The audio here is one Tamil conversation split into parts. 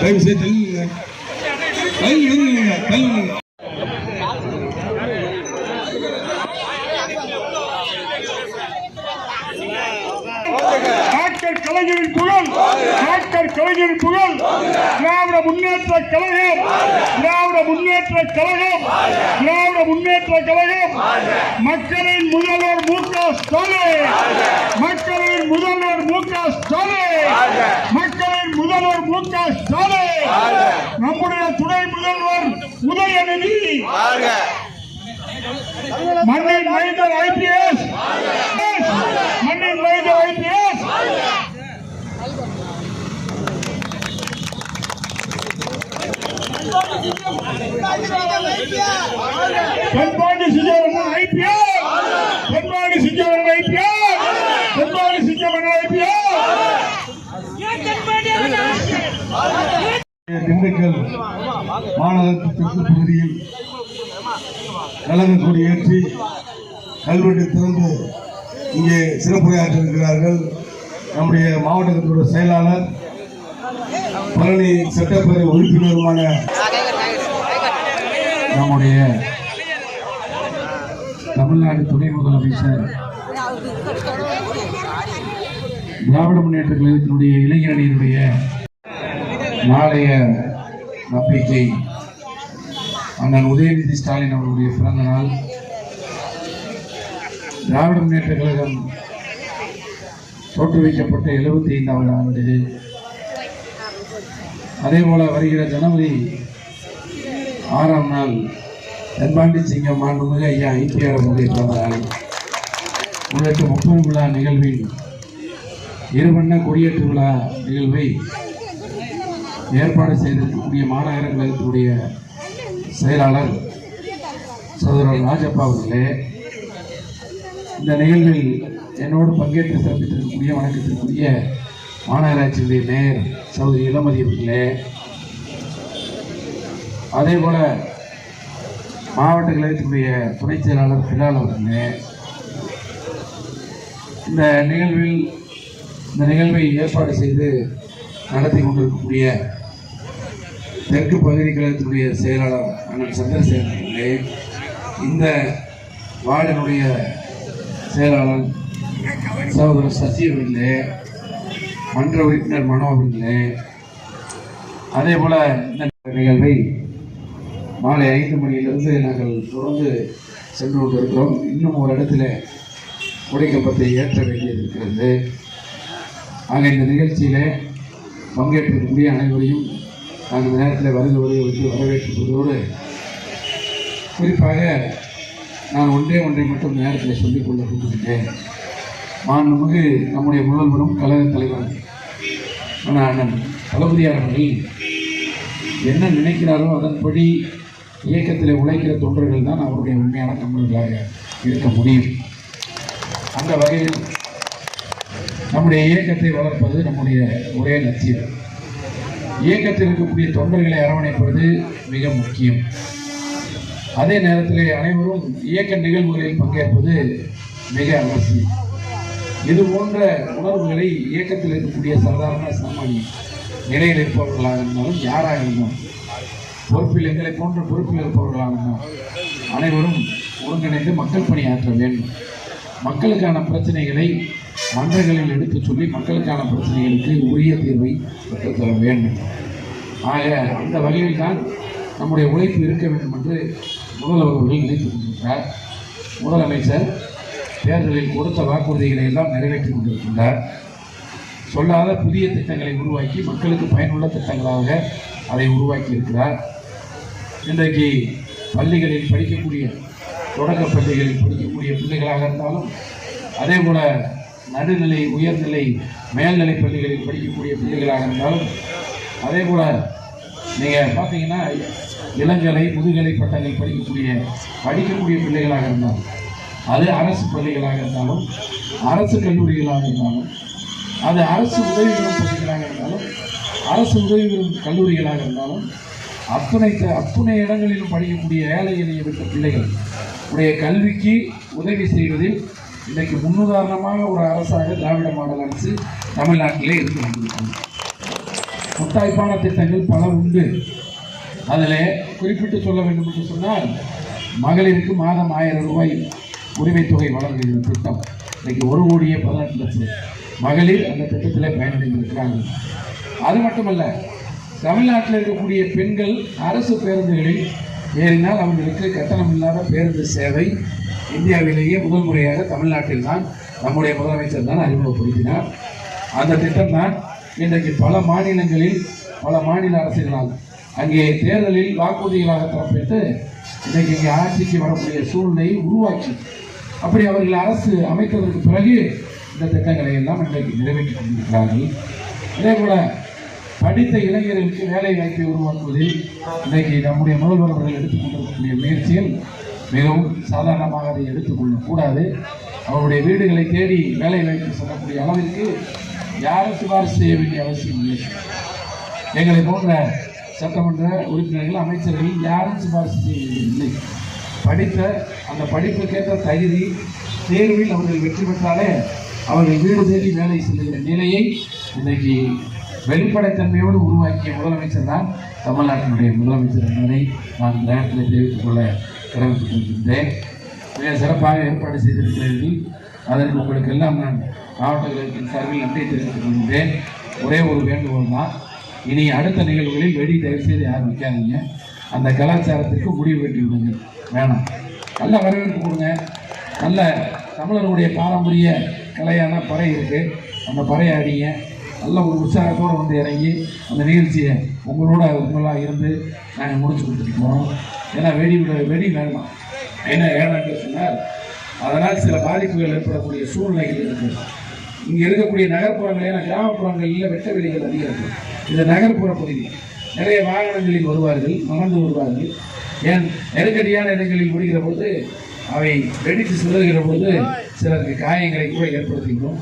这个是第一个你欢你 கலைஞரின் புகழ். திராவிட முன்னேற்ற கழகம். திராவிட முன்னேற்ற கழகம். திராவிட முன்னேற்ற கழகம். மக்களின் முதல்வர் மு க ஸ்டாலின். மக்களின் முதல்வர் மு க ஸ்டாலின். மக்களின் முதல்வர் மு க ஸ்டாலின். நம்முடைய துணை முதல்வர் உதயநிதி. மண்ணின் மைந்தர் ஐபிஎஸ் மண்ணின் மைந்தர் IPS Penpandi Singavaran IPO Penpandi Singavaran IPO Penpandi Singavaran IPO Dindigul மாநகரத்திற்கு பகுதியில் கழக கொடி ஏற்றி கல்வெட்டு திறந்து இங்கே சிறப்புரையாற்றிருக்கிறார்கள் நம்முடைய மாவட்டத்தினுடைய செயலாளர் பழனி சட்டப்பேரவை உறுப்பினருமான நம்முடைய தமிழ்நாடு துணை முதலமைச்சர் திராவிட முன்னேற்ற கழகத்தினுடைய இளைஞரணியினுடைய நாளைய நம்பிக்கை. அண்ணன் உதயநிதி ஸ்டாலின் அவர்களுடைய பிறந்த நாள். திராவிட முன்னேற்ற கழகம் தோற்றுவிக்கப்பட்ட எழுபத்தி ஐந்தாவது ஆண்டு. அதே போல வருகிற ஜனவரி ஆறாம் நாள் தென்பாண்டி சிங்கம் மாண்புமிகு ஐயா ஐபிஆர் அவர்களுடைய பிறந்த உள்ளிட்ட முப்பது விழா நிகழ்வில் இருவண்ண கொடியேற்று விழா நிகழ்வை ஏற்பாடு செய்திருக்கக்கூடிய மாநகர கழகத்தினுடைய செயலாளர் சகோதரர் ராஜப்பா அவர்களே இந்த நிகழ்வில் என்னோடு பங்கேற்று சிறப்பித்திருக்கக்கூடிய வணக்கத்திற்குரிய மாநகராட்சியினுடைய மேயர் சகோதரி இளமதி அவர்களே அதே போல மாவட்ட கழகத்தினுடைய துணைச் செயலாளர் பிலால் அவர்களே இந்த நிகழ்வில் இந்த நிகழ்வை ஏற்பாடு செய்து நடத்தி கொண்டிருக்கக்கூடிய தெற்கு பகுதி கழகத்தினுடைய செயலாளர் அண்ணன் சந்திரசேகர் அவர்களே இந்த வார்டினுடைய செயலாளர் சகோதரர் சசி அவர்களே மன்ற உறுப்பினர் மனோ அவர்களே அதே போல இந்த நிகழ்வை மாலை ஐந்து மணியிலிருந்து நாங்கள் தொடர்ந்து சென்று கொண்டிருக்கிறோம். இன்னும் ஒரு இடத்துல உடைக்கப்பத்தை ஏற்ற வேண்டியது இருக்கிறது. ஆக இந்த நிகழ்ச்சியில் பங்கேற்கக்கூடிய அனைவரையும் நாங்கள் இந்த நேரத்தில் வருது வருகை வந்து வரவேற்றுவதோடு குறிப்பாக நான் ஒன்றே ஒன்றை மட்டும் நேரத்தில் சொல்லிக் கொள்ள விரும்புகின்றேன். மாண்புமிகு நம்முடைய முதல்வரும் கழக தலைவர் அண்ணன் தளபதியார் அவர்கள் என்ன நினைக்கிறாரோ அதன்படி இயக்கத்தில் உழைக்கிற தொண்டர்கள் தான் அவருடைய உண்மையான தமிழர்களாக இருக்க முடியும். அந்த வகையில் நம்முடைய இயக்கத்தை வளர்ப்பது நம்முடைய ஒரே லட்சியம். இயக்கத்தில் இருக்கக்கூடிய தொண்டர்களை அரவணைப்பது மிக முக்கியம். அதே நேரத்தில் அனைவரும் இயக்க நிகழ்வுகளில் பங்கேற்பது மிக அவசியம். இது போன்ற உணர்வுகளை இயக்கத்தில் இருக்கக்கூடிய சாதாரண சாமானிய நிலையில் இருப்பவர்களாக இருந்தாலும் யாராக இருந்தாலும் பொறுப்பில் எங்களை போன்ற பொறுப்பில் இருப்பவர்களாக இருந்தாலும் அனைவரும் ஒருங்கிணைந்து மக்கள் பணியாற்ற வேண்டும். மக்களுக்கான பிரச்சனைகளை மன்றங்களில் எடுத்துச் சொல்லி மக்களுக்கான பிரச்சனைகளுக்கு உரிய தீர்வை பெற்றுத்தர வேண்டும். ஆக அந்த வகையில் தான் நம்முடைய உழைப்பு இருக்க வேண்டும் என்று முதல்வர் அவர்கள் நினைத்துக் கொண்டிருக்கிறார். முதலமைச்சர் தேர்தலில் கொடுத்த வாக்குறுதிகளை எல்லாம் நிறைவேற்றிக் கொண்டிருக்கின்றார். சொல்லாத புதிய திட்டங்களை உருவாக்கி மக்களுக்கு பயனுள்ள திட்டங்களாக அதை உருவாக்கி இருக்கிறார் இன்றைக்கு பள்ளிகளில் படிக்கக்கூடிய தொடக்க பள்ளிகளில் படிக்கக்கூடிய பிள்ளைகளாக இருந்தாலும் அதே போல நடுநிலை உயர்நிலை மேல்நிலை பள்ளிகளில் படிக்கக்கூடிய பிள்ளைகளாக இருந்தாலும் அதே போல நீங்கள் பார்த்தீங்கன்னா இளங்கலை முதுகலை பட்டங்கள் படிக்கக்கூடிய படிக்கக்கூடிய பிள்ளைகளாக இருந்தாலும் அது அரசு பள்ளிகளாக இருந்தாலும் அரசு கல்லூரிகளாக இருந்தாலும் அது அரசு உதவி பெறும் பள்ளிகளாக இருந்தாலும் அரசு உதவி பெறும் கல்லூரிகளாக இருந்தாலும் அத்தனை அத்துணை இடங்களிலும் படிக்கக்கூடிய ஏழை எளிய விட்ட பிள்ளைகள் உடைய கல்விக்கு உதவி செய்வதில் இன்றைக்கு முன்னுதாரணமாக ஒரு அரசாக திராவிட மாடல் அரசு தமிழ்நாட்டிலே இருந்து கொண்டிருக்கிறது முத்தாய்ப்பான திட்டங்கள் பல உண்டு. அதில் குறிப்பிட்டு சொல்ல வேண்டும் என்று சொன்னால் மகளிருக்கு மாதம் ஆயிரம் ரூபாய் உரிமைத்தொகை வழங்குகிற திட்டம். இன்னைக்கு ஒரு கோடியே பதினெட்டு லட்சம் மகளிர் அந்த திட்டத்தில் பயனடைந்திருக்கிறார்கள். அது மட்டுமல்ல தமிழ்நாட்டில் இருக்கக்கூடிய பெண்கள் அரசு பேருந்துகளில் ஏறினால் அவர்களுக்கு கட்டணம் இல்லாத பேருந்து சேவை இந்தியாவிலேயே முதல் முறையாக தமிழ்நாட்டில் தான் நம்முடைய முதலமைச்சர் தான் அறிமுகப்படுத்தினார். அந்த திட்டம் தான் இன்றைக்கு பல மாநிலங்களில் பல மாநில அரசுகளால் அங்கே தேர்தலில் வாக்குறுதிகளாக தரப்பட்டு இன்றைக்கு இங்கே ஆட்சிக்கு வரக்கூடிய சூழ்நிலையை உருவாக்கி அப்படி அவர்கள் அரசு அமைத்ததற்கு பிறகு இந்த திட்டங்களை எல்லாம் இன்றைக்கு நிறைவேற்றி கொண்டிருக்கிறார்கள். அதே போல படித்த இளைஞர்களுக்கு வேலை வாய்ப்பை உருவாக்குவதில் இன்றைக்கு நம்முடைய முதல்வர் அவர்கள் எடுத்துக்கொண்டிருக்கக்கூடிய முயற்சிகள் மிகவும் சாதாரணமாக அதை எடுத்துக்கொள்ளக்கூடாது அவருடைய வீடுகளை தேடி வேலை வாய்ப்பு சொல்லக்கூடிய அளவிற்கு யாரும் சிபாரிசு செய்ய வேண்டிய அவசியம் இல்லை. எங்களை போன்ற சட்டமன்ற உறுப்பினர்கள் அமைச்சர்கள் யாரும் சிபாரிசு செய்ய வேண்டியதில்லை படித்த அந்த படிப்புக்கேற்ற தகுதி தேர்வில் அவர்கள் வெற்றி பெற்றாலே அவர்கள் வீடு தேடி வேலை செல்கிற நிலையை இன்றைக்கு வெளிப்படைத்தன்மையோடு உருவாக்கிய முதலமைச்சர் தான் தமிழ்நாட்டினுடைய முதலமைச்சர் என்பதை நான் இந்த நேரத்தில் தெரிவித்துக் கொள்ள கடமைப்பட்டிருக்கின்றேன். மிக சிறப்பாக ஏற்பாடு செய்திருக்கிறீர்கள். அதற்கு உங்களுக்கு எல்லாம் நான் மாவட்டங்களுக்கு சார்பில் நன்றி தெரிவித்துக் கொள்கின்றேன். ஒரே ஒரு வேண்டுகோள் தான். இனி அடுத்த நிகழ்வுகளில் வெடி தயவு செய்து யாரும் வைக்காதீங்க அந்த கலாச்சாரத்திற்கு முடிவு கட்டி விடுங்கள் வேணாம். நல்ல வரவேற்பு கொடுங்க. நல்ல தமிழருடைய பாரம்பரிய கலையான பறை இருக்குது அந்த பறையை அடிங்க நல்ல ஒரு உற்சாகத்தோடு வந்து இறங்கி அந்த நிகழ்ச்சியை உங்களோட உங்களாக இருந்து நாங்கள் முடிச்சு கொடுத்துட்டு போகிறோம் ஏன்னா வெடி விட வெடி வேண்டாம். என்ன வேணாம்னு சொன்னால் அதனால் சில பாதிப்புகள் ஏற்படக்கூடிய சூழ்நிலைகள் இருக்குது இங்கே இருக்கக்கூடிய நகர்ப்புறங்கள் ஏன்னா கிராமப்புறங்களில் வெட்ட வெளிகள் அதிகம் இருக்குது இது நகர்ப்புற பகுதி. நிறைய வாகனங்களில் வருவார்கள் மறந்து வருவார்கள். ஏன்? நெருக்கடியான இடங்களில் முடிகிற பொழுது அவை வெடித்து சிதறுகிற பொழுது சிலருக்கு காயங்களை கூட ஏற்படுத்துகிறோம்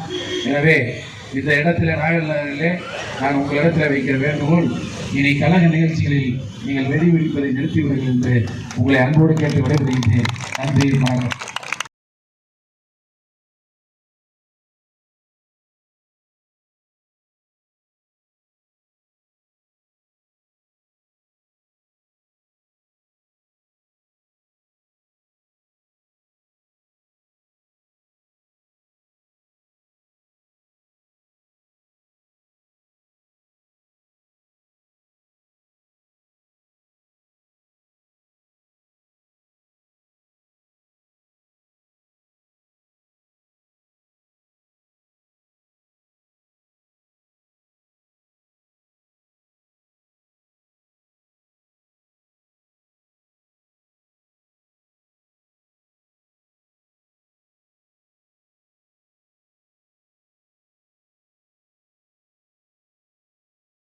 எனவே இந்த இடத்துல நாகரிலே நான் உங்கள் இடத்துல வைக்கிற வேண்டுகோள் இனி கழக நிகழ்ச்சிகளில் நீங்கள் வெடி வெடிப்பதை நிறுத்திவிடுங்கள் என்று உங்களை அன்போடு கேட்டு விடைபெறுகிறேன் நன்றி வணக்கம்.